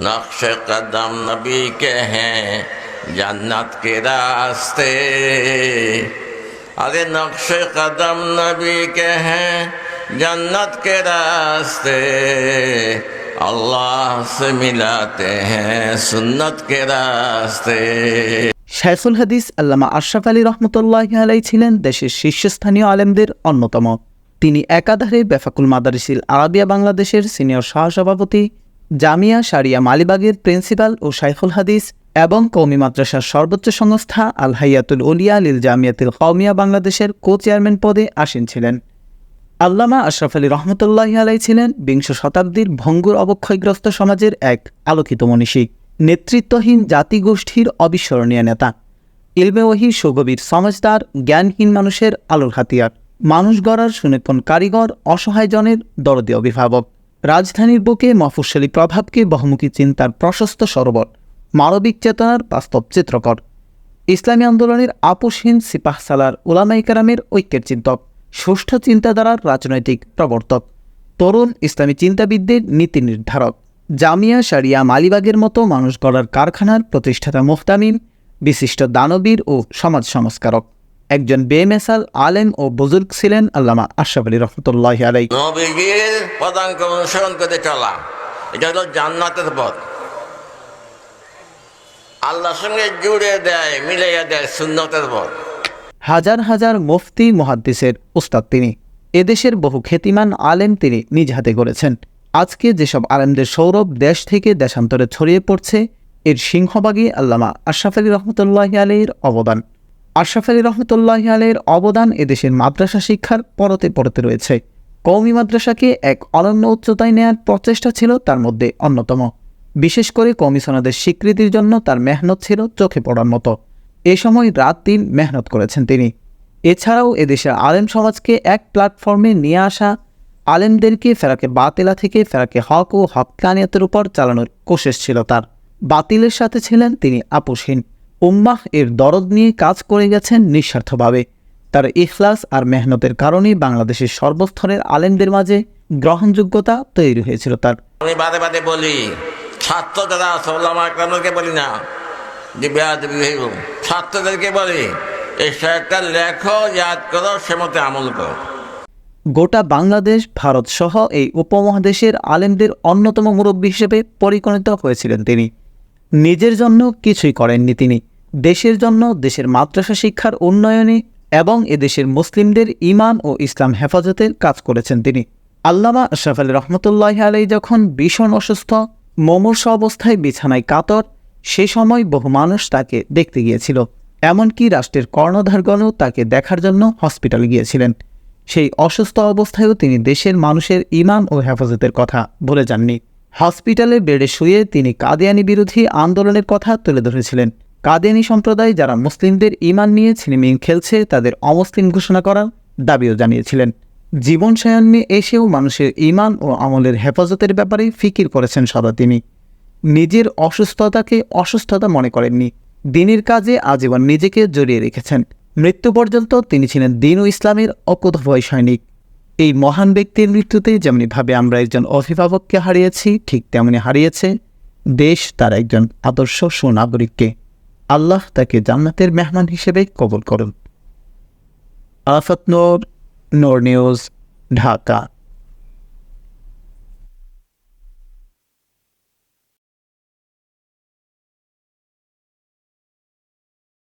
नक्श कदम नबी के हैं जन्नत के रास्ते अरे नक्श कदम नबी के हैं जन्नत के रास्ते अल्लाह से मिलाते हैं सुन्नत के रास्ते শাইখুল হাদিস আল্লামা আশরাফ আলী রহমতুল্লাহ আলাই ছিলেন দেশের শীর্ষস্থানীয় আলেমদের অন্যতম তিনি একাধারে বেফাকুল মাদারিসিল আরাবিয়া বাংলাদেশের সিনিয়র সহসভাপতি জামিয়া সারিয়া মালিবাগের প্রিন্সিপাল ও সাইফুল হাদিস এবং কৌমি মাদ্রাসার সর্বোচ্চ সংস্থা আল হাইয়াতুল উলিয়া লিল জামিয়াতুল কৌমিয়া বাংলাদেশের কো চেয়ারম্যান পদে আসীন ছিলেন। আল্লামা আশরাফ আলী রহমতুল্লাহ আলাই ছিলেন বিংশ শতাব্দীর ভঙ্গুর অবক্ষয়গ্রস্ত সমাজের এক আলোকিত মনীষী, নেতৃত্বহীন জাতিগোষ্ঠীর অবিস্মরণীয় নেতা। ইলমে ওহি সুগভীর সমাজদার, জ্ঞানহীন মানুষের আলোর হাতিয়ার। মানুষ গড়ার সুনিপুণ কারিগর, অসহায় জনের দরদী অভিভাবক। রাজধানীর বুকে মফস্বলী প্রভাবকে বহুমুখী চিন্তার প্রশস্ত সরোবর, মানবিক চেতনার বাস্তব চিত্রকর। ইসলামী আন্দোলনের আপোষহীন সিপাহ সালার ওলামাই কারামের ঐক্যের চিন্তক, সুষ্ঠু চিন্তাধারার রাজনৈতিক প্রবর্তক, তরুণ ইসলামী চিন্তাবিদদের নীতি নির্ধারক, জামিয়া সারিয়া মালিবাগের মতো মানুষ গড়ার কারখানার প্রতিষ্ঠাতা মুহতামিম বিশিষ্ট দানবীর ও সমাজ সংস্কারক। একজন বেমেসাল আলেম ও বুজুর্গ ছিলেন আল্লামা আশরাফ আলী রহমতুল্লাহ আলাই নবীগির পদাঙ্ক অনুসরণ করে চলা এটা হলো জান্নাতের পথ। আল্লাহর সঙ্গে জুড়ে দেয় মিলাইয়া দেয় সুন্নতের পথ। হাজার হাজার মুফতি মুহাদ্দিসের উস্তাদ তিনি। এদেশের বহু খ্যাতিমান আলেম তিনি নিজ হাতে গড়েছেন। আজকে যেসব আলেমদের সৌরভ দেশ থেকে দেশান্তরে ছড়িয়ে পড়ছে এর সিংহভাগই আল্লামা আশরাফ আলী রহমতুল্লাহ আলীর অবদান। আশরাফ আলী রহমতুল্লাহ আলীর অবদান এদেশের মাদ্রাসা শিক্ষার পরতে পরতে রয়েছে। কৌমি মাদ্রাসাকে এক অনন্য উচ্চতায় নেয়ার প্রচেষ্টা ছিল তার মধ্যে অন্যতম। বিশেষ করে কমিশনারদের স্বীকৃতির জন্য তার মেহনত ছিল চোখে পড়ার মতো। এ সময় রাত দিন মেহনত করেছেন তিনি। এছাড়াও এদেশের আলেম সমাজকে এক প্ল্যাটফর্মে নিয়ে আসা, আলেমদেরকে ফেরাকে বাতিলা থেকে ফেরাকে হক ও হকানিয়তের উপর চালানোর কোশেষ ছিল তার। বাতিলের সাথে ছিলেন তিনি আপোষহীন উম্মাহ এর দরদ নিয়ে কাজ করে গেছেন নিঃস্বার্থভাবে। তার ইখলাস আর মেহনতের কারণেই বাংলাদেশের সর্বস্তরের আলেমদের মাঝে গ্রহণযোগ্যতা তৈরি হয়েছিল তার। আমি বাদে বাদে বলি ছাত্র যারা বলি না যে ছাত্রদেরকে বলি এই শেরটা লেখো ইয়াদ করো সে মতে আমল করো। গোটা বাংলাদেশ ভারত সহ এই উপমহাদেশের আলেমদের অন্যতম মুরব্বী হিসেবে পরিগণিত হয়েছিলেন তিনি। নিজের জন্য কিছুই করেননি তিনি। দেশের জন্য, দেশের মাদ্রাসা শিক্ষার উন্নয়নে এবং এদেশের মুসলিমদের ইমান ও ইসলাম হেফাজতের কাজ করেছেন তিনি। আল্লামা আশরাফ আলী রহমতুল্লাহ আলাই যখন ভীষণ অসুস্থ, মমর্ষ অবস্থায় বিছানায় কাতর, সে সময় বহু মানুষ তাকে দেখতে গিয়েছিল। এমনকি রাষ্ট্রের কর্ণধারগণও তাকে দেখার জন্য হসপিটালে গিয়েছিলেন। সেই অসুস্থ অবস্থায়ও তিনি দেশের মানুষের ইমান ও হেফাজতের কথা বলে যাননি। হসপিটালে বেডে শুয়ে তিনি কাদিয়ানি বিরোধী আন্দোলনের কথা তুলে ধরেছিলেন। কাদিয়ানি সম্প্রদায় যারা মুসলিমদের ইমান নিয়ে ছিনিমিন খেলছে, তাদের অমুসলিম ঘোষণা করার দাবিও জানিয়েছিলেন। জীবন সায়ান্নে এসেও মানুষের ইমান ও আমলের হেফাজতের ব্যাপারে ফিকির করেছেন সদা তিনি। নিজের অসুস্থতাকে অসুস্থতা মনে করেননি। দিনের কাজে আজীবন নিজেকে জড়িয়ে রেখেছেন। মৃত্যু পর্যন্ত তিনি ছিলেন দিন ও ইসলামের অকুতভয় সৈনিক। এই মহান ব্যক্তির মৃত্যুতে যেমনিভাবে আমরা একজন অভিভাবককে হারিয়েছি, ঠিক তেমনি হারিয়েছে দেশ তার একজন আদর্শ সুনাগরিককে। আল্লাহ তাকে জান্নাতের মেহমান হিসেবে কবল করেন। আফাত নোর নোর নিউজ ঢাকা।